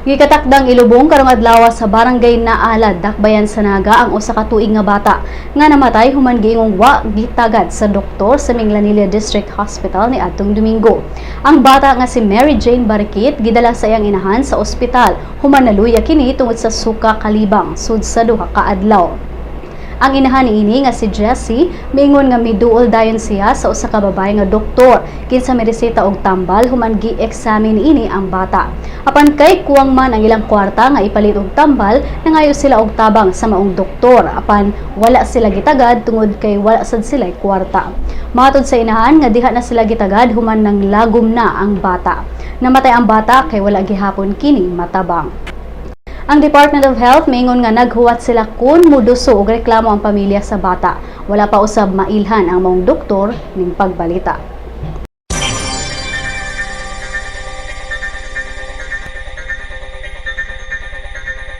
Gikatakdang ilubong karong adlaw sa barangay Naalad, Dakbayan sa Naga ang usa ka tuig nga bata nga namatay human giingong wa gitagad sa doktor sa Minglanilla District Hospital ni adtong Domingo. Ang bata nga si Mary Jane Barikit gidala sa iyang inahan sa ospital human naluya kini tungod sa suka kalibang sud sa duha ka adlaw. Ang inahan niini nga si Jessie miingon nga miduol dayon siya sa usa ka babae nga doktor kinsa mireseta og tambal human gi-examine niini ang bata. Apan kay kuwang man ang ilang kwarta nga ipalit og tambal, nangayo sila og tabang sa maong doktor apan wala sila gitagad tungod kay wala sad sila kwarta. Matod sa inahan nga diha na sila gitagad human nang lagom na ang bata. Namatay ang bata kay wala gihapon kini matabang. Ang Department of Health maingon nga naghuwat sila kun muduso og reklamo ang pamilya sa bata. Wala pa usab mailhan ang mong doktor ning pagbalita.